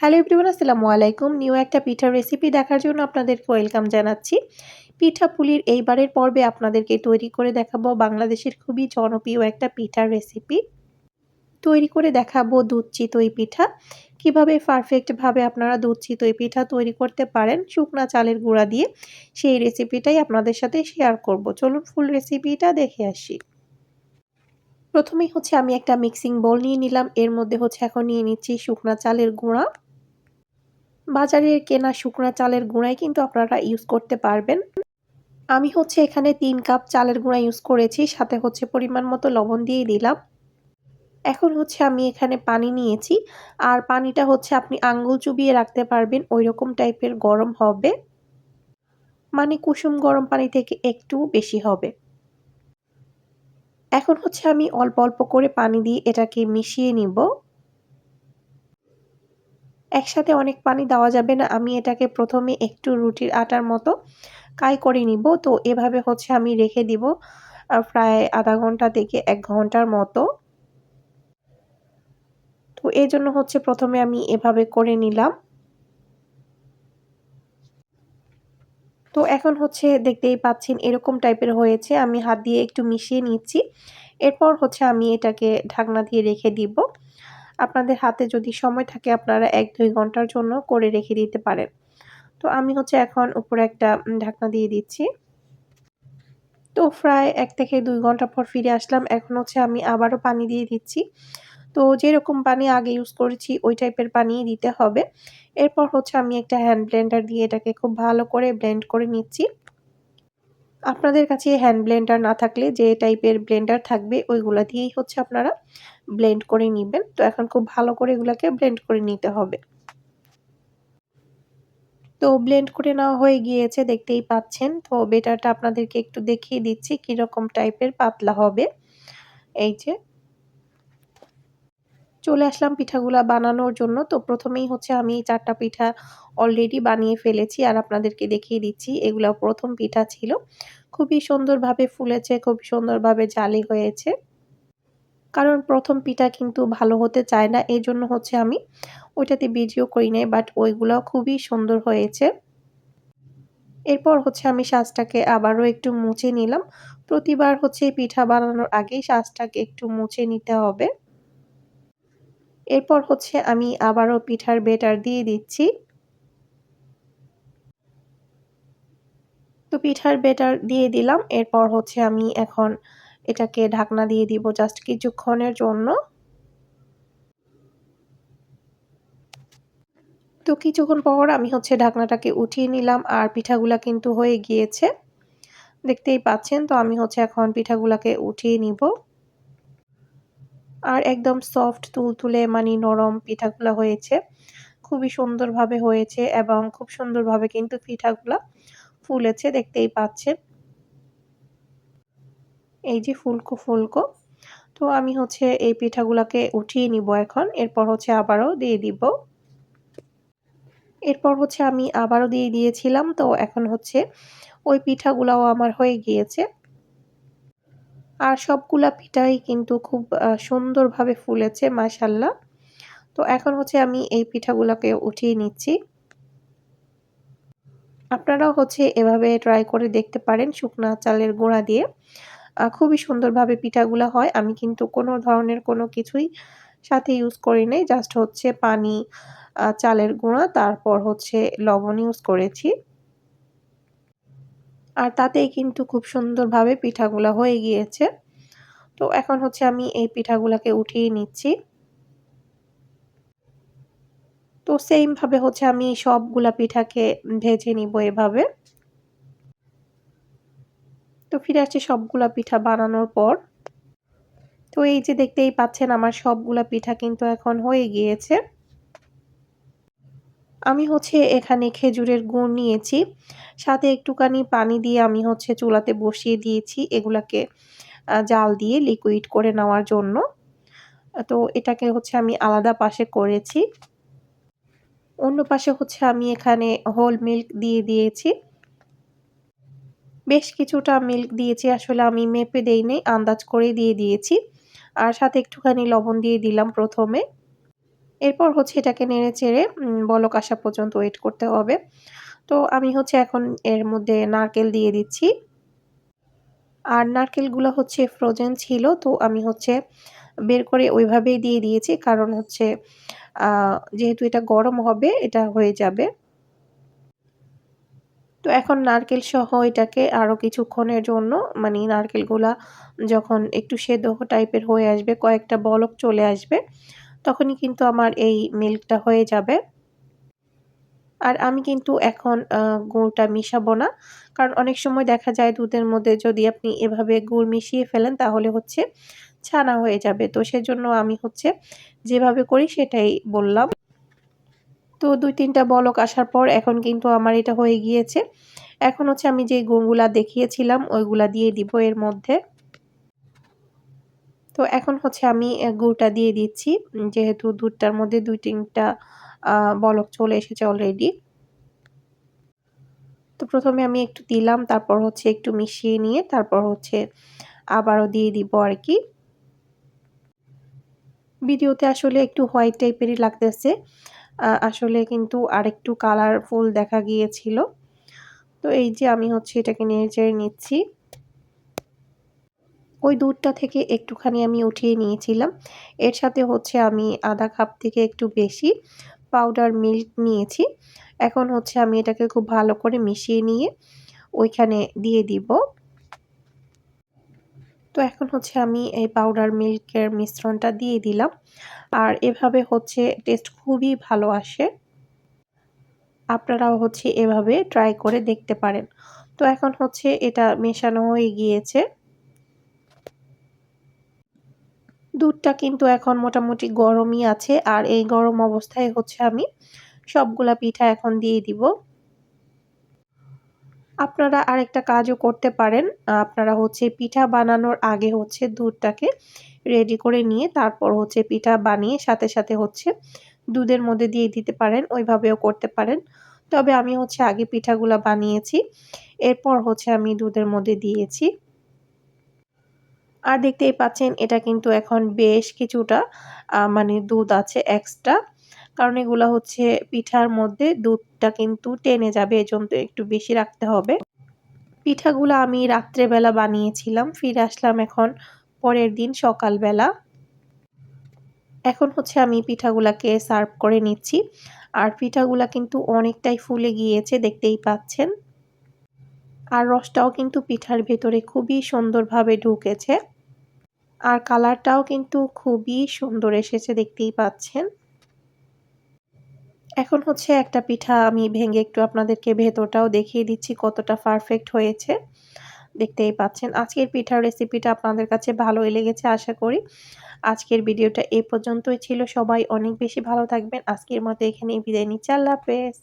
Hello everyone আসসালামু আলাইকুম। New একটা পিঠার রেসিপি দেখার জন্য আপনাদেরকে ওয়েলকাম জানাচ্ছি। পিঠা পুলির এইবারের পর্বে আপনাদেরকে তৈরি করে দেখাবো বাংলাদেশের খুবই জনপ্রিয় একটা পিঠার রেসিপি তৈরি করে দেখাবো দুধ চিতই পিঠা। কীভাবে পারফেক্টভাবে আপনারা দুধ চিতই পিঠা তৈরি করতে পারেন শুকনা চালের গুঁড়া দিয়ে, সেই রেসিপিটাই আপনাদের সাথে শেয়ার করব। চলুন ফুল রেসিপিটা দেখে আসি। প্রথমেই হচ্ছে আমি একটা মিক্সিং বোল নিয়ে নিলাম। এর মধ্যে হচ্ছে এখন নিয়ে নিচ্ছি শুকনা চালের গুঁড়া। বাজারের কেনা শুকনা চালের গুঁড়াই কিন্তু আপনারা ইউজ করতে পারবেন। আমি হচ্ছে এখানে তিন কাপ চালের গুঁড়া ইউজ করেছি, সাথে হচ্ছে পরিমাণ মতো লবণ দিয়ে দিলাম। এখন হচ্ছে আমি এখানে পানি নিয়েছি, আর পানিটা হচ্ছে আপনি আঙ্গুল চুবিয়ে রাখতে পারবেন ওই রকম টাইপের গরম হবে। মানে কুসুম গরম পানি থেকে একটু বেশি হবে। এখন হচ্ছে আমি অল্প অল্প করে পানি দিয়ে এটাকে মিশিয়ে নিব। একসাথে অনেক পানি দেওয়া যাবে না, আমি এটাকে প্রথমে একটু রুটির আটার মতো কাই করে নিব। তো এভাবে হচ্ছে আমি রেখে দিব প্রায় আধা ঘণ্টা থেকে এক ঘণ্টার মতো। তো এই জন্য হচ্ছে প্রথমে আমি এভাবে করে নিলাম। তো এখন হচ্ছে দেখতেই পাচ্ছেন এরকম টাইপের হয়েছে, আমি হাত দিয়ে একটু মিশিয়ে নিচ্ছি। এরপর হচ্ছে আমি এটাকে ঢাকনা দিয়ে রেখে দিব। আপনাদের হাতে যদি সময় থাকে, আপনারা এক, দুই ঘণ্টার জন্য করে রেখে দিতে পারেন। তো আমি হচ্ছে এখন উপরে একটা ঢাকনা দিয়ে দিচ্ছি। তো প্রায় এক থেকে দুই ঘণ্টা পর ফিরে আসলাম। এখন হচ্ছে আমি আবারও পানি দিয়ে দিচ্ছি। তো যেরকম পানি আগে ইউজ করেছি, ওই টাইপের পানি দিতে হবে। এরপর হচ্ছে আমি একটা হ্যান্ড ব্লেন্ডার দিয়ে এটাকে খুব ভালো করে ব্লেন্ড করে নিচ্ছি। আপনাদের কাছে হ্যান্ড ব্লেন্ডার না থাকলে যে টাইপের ব্লেন্ডার থাকবে, ওইগুলা দিয়েই হচ্ছে আপনারা ব্লেন্ড করে নেবেন। তো এখন খুব ভালো করে এগুলাকে ব্লেন্ড করে নিতে হবে। তো ব্লেন্ড করে নেওয়া হয়ে গিয়েছে, দেখতেই পাচ্ছেন। তো বেটারটা আপনাদেরকে একটু দেখিয়ে দিচ্ছি কীরকম টাইপের পাতলা হবে। এই যে চলে আসলাম পিঠাগুলা বানানোর জন্য। তো প্রথমেই হচ্ছে আমি চারটা পিঠা অলরেডি বানিয়ে ফেলেছি আর আপনাদেরকে দেখিয়ে দিচ্ছি। এগুলো প্রথম পিঠা ছিল। খুবই সুন্দরভাবে ফুলেছে, খুবই সুন্দরভাবে জালি হয়েছে। কারণ প্রথম পিঠা কিন্তু ভালো হতে চায় না এই জন্য হচ্ছে আমি ওইটাতে ভিডিও করি নাই বাট ওইগুলো খুবই সুন্দর হয়েছে। এরপর হচ্ছে আমি সাজটাকে আবারও একটু মুছে নিলাম। প্রতিবার হচ্ছে পিঠা বানানোর আগেই সাজটাকে একটু মুছে নিতে হবে। এরপর হচ্ছে আমি আবারও পিঠার বেটার দিয়ে দিচ্ছি। তো পিঠার বেটার দিয়ে দিলাম, এরপর হচ্ছে আমি এখন এটাকে ঢাকনা দিয়ে দিব জাস্ট কিছুক্ষণের জন্য। তো কিছুক্ষণ পর আমি হচ্ছে ঢাকনাটাকে উঠিয়ে নিলাম আর পিঠাগুলা কিন্তু হয়ে গিয়েছে। দেখতেই পাচ্ছেন, তো আমি হচ্ছে এখন পিঠাগুলাকে উঠিয়ে নিব। আর একদম সফট তুলতুলে মানে নরম পিঠাগুলা হয়েছে। খুবই সুন্দরভাবে হয়েছে এবং খুব সুন্দরভাবে কিন্তু পিঠাগুলা ফুলেছে, দেখতেই পাচ্ছেন। এই যে ফুলকো ফুলকো, তো আমি হচ্ছে এই পিঠাগুলাকে উঠিয়ে নিব এখন, এরপর হচ্ছে আবারও দিয়ে দিব। এরপর হচ্ছে আমি আবারও দিয়ে দিয়েছিলাম, তো এখন হচ্ছে ওই পিঠাগুলাও আমার হয়ে গিয়েছে। আর সবগুলা পিঠাই কিন্তু খুব সুন্দরভাবে ফুলেছে মাশাল্লাহ তো এখন হচ্ছে আমি এই পিঠাগুলোকে উঠিয়ে নিচ্ছি। আপনারাও হচ্ছে এভাবে ট্রাই করে দেখতে পারেন শুকনা চালের গোড়া দিয়ে। খুবই সুন্দরভাবে পিঠাগুলো হয়। আমি কিন্তু কোনো ধরনের কোনো কিছুই সাথে ইউজ করি নাই। জাস্ট হচ্ছে পানি চালের গুঁড়া, তারপর হচ্ছে লবণ ইউজ করেছি। আর তাতেই কিন্তু খুব সুন্দরভাবে পিঠাগুলা হয়ে গিয়েছে। তো এখন হচ্ছে আমি এই পিঠাগুলাকে উঠিয়ে নিচ্ছি। তো সেমভাবে হচ্ছে আমি সবগুলা পিঠাকে ভেজে নিব এভাবে। তো ফিরে আসছি সবগুলা পিঠা বানানোর পর। তো এই যে দেখতেই পাচ্ছেন আমার সবগুলা পিঠা কিন্তু এখন হয়ে গিয়েছে। আমি হচ্ছে এখানে খেজুরের গুড় নিয়েছি। সাথে একটুখানি পানি দিয়ে আমি হচ্ছে চুলাতে বসিয়ে দিয়েছি এগুলাকে জাল দিয়ে লিকুইড করে নেওয়ার জন্য। তো এটাকে হচ্ছে আমি আলাদা পাশে করেছি। অন্য পাশে হচ্ছে আমি এখানে হোল মিল্ক দিয়ে দিয়েছি। বেশ কিছুটা মিল্ক দিয়েছি, আসলে আমি মেপে দেই নেই আন্দাজ করে দিয়ে দিয়েছি। আর সাথে একটুখানি লবণ দিয়ে দিলাম প্রথমে। এরপর হচ্ছে এটাকে নেড়ে চেড়ে বলক আসা পর্যন্ত ওয়েট করতে হবে। তো আমি হচ্ছে এখন এর মধ্যে নারকেল দিয়ে দিচ্ছি। আর নারকেলগুলো হচ্ছে ফ্রোজেন ছিল, তো আমি হচ্ছে বের করে ওইভাবেই দিয়ে দিয়েছি। কারণ হচ্ছে যেহেতু এটা গরম হবে, এটা হয়ে যাবে। তো এখন নারকেল সহ এটাকে আরও কিছুক্ষণের জন্য মানে নারকেলগুলা যখন একটু সেদ্ধ টাইপের হয়ে আসবে, কয়েকটা বলক চলে আসবে। তখনই কিন্তু আমার এই মিল্কটা হয়ে যাবে। আর আমি কিন্তু এখন গুড়টা মিশাবো না। কারণ অনেক সময় দেখা যায় দুধের মধ্যে যদি আপনি এভাবে গুড় মিশিয়ে ফেলেন, তাহলে হচ্ছে ছানা হয়ে যাবে। তো সেজন্য আমি হচ্ছে যেভাবে করি সেটাই বললাম। তো দুই তিনটা বলক আসার পর এখন কিন্তু আমার এটা হয়ে গিয়েছে। এখন হচ্ছে আমি যে গুড়গুলা দেখিয়েছিলাম, ওইগুলা দিয়ে দিব এর মধ্যে। তো এখন হচ্ছে আমি গুড়টা দিয়ে দিচ্ছি। যেহেতু দুধটার মধ্যে দুই তিনটা বলক চলে এসেছে অলরেডি তো প্রথমে আমি একটু দিলাম, তারপর হচ্ছে একটু মিশিয়ে নিয়ে তারপর হচ্ছে আবারও দিয়ে দিব আর কি। ভিডিওতে আসলে একটু হোয়াইট টাইপেরই লাগতেছে। আসলে কিন্তু আরেকটু কালারফুল দেখা গিয়েছিল। তো এই যে আমি হচ্ছে এটাকে নিয়ে নিচ্ছি। ওই দুধটা থেকে একটুখানি আমি উঠিয়ে নিয়েছিলাম। এর সাথে হচ্ছে আমি আধা কাপ থেকে একটু বেশি পাউডার মিল্ক নিয়েছি। এখন হচ্ছে আমি এটাকে খুব ভালো করে মিশিয়ে নিয়ে ওইখানে দিয়ে দিব। তো এখন হচ্ছে আমি এই পাউডার মিল্কের মিশ্রণটা দিয়ে দিলাম। আর এভাবে হচ্ছে টেস্ট খুবই ভালো আসে। আপনারাও হচ্ছে এভাবে ট্রাই করে দেখতে পারেন। তো এখন হচ্ছে এটা মেশানো হয়ে গিয়েছে। দুধটা কিন্তু এখন মোটামুটি গরমই আছে, আর এই গরম অবস্থায় হচ্ছে আমি সবগুলা পিঠা এখন দিয়ে দিব। আপনারা আরেকটা কাজও করতে পারেন, আপনারা হচ্ছে পিঠা বানানোর আগে হচ্ছে দুধটাকে রেডি করে নিয়ে তারপর হচ্ছে পিঠা বানিয়ে সাথে সাথে হচ্ছে দুধের মধ্যে দিয়ে দিতে পারেন, ওইভাবেও করতে পারেন। তবে আমি হচ্ছে আগে পিঠাগুলা বানিয়েছি, এরপর হচ্ছে আমি দুধের মধ্যে দিয়েছি। আর দেখতেই পাচ্ছেন, এটা কিন্তু এখন বেশ কিছুটা মানে দুধ আছে এক্সট্রা কারণ এগুলো হচ্ছে পিঠার মধ্যে দুধটা কিন্তু টেনে যাবে, এজন্য একটু বেশি রাখতে হবে। পিঠাগুলো আমি রাত্রেবেলা বানিয়েছিলাম, ফিরে আসলাম এখন পরের দিন সকালবেলা। এখন হচ্ছে আমি পিঠাগুলাকে সার্ভ করে নিচ্ছি, আর পিঠাগুলা কিন্তু অনেকটাই ফুলে গিয়েছে, দেখতেই পাচ্ছেন। আর রসটাও কিন্তু পিঠার ভেতরে খুবই সুন্দরভাবে ঢুকেছে। আর কালারটাও কিন্তু খুবই সুন্দর এসেছে দেখতেই পাচ্ছেন। এখন হচ্ছে একটা পিঠা আমি ভেঙে একটু আপনাদেরকে ভেতরটাও দেখিয়ে দিচ্ছি কতটা পারফেক্ট হয়েছে। দেখতেই পাচ্ছেন, আজকের পিঠার রেসিপিটা আপনাদের কাছে ভালোই লেগেছে আশা করি। আজকের ভিডিওটা এ পর্যন্তই ছিল। সবাই অনেক বেশি ভালো থাকবেন। আজকের মতো এখানেই বিদায় নিচ্ছি। আল্লাহ হাফেজ।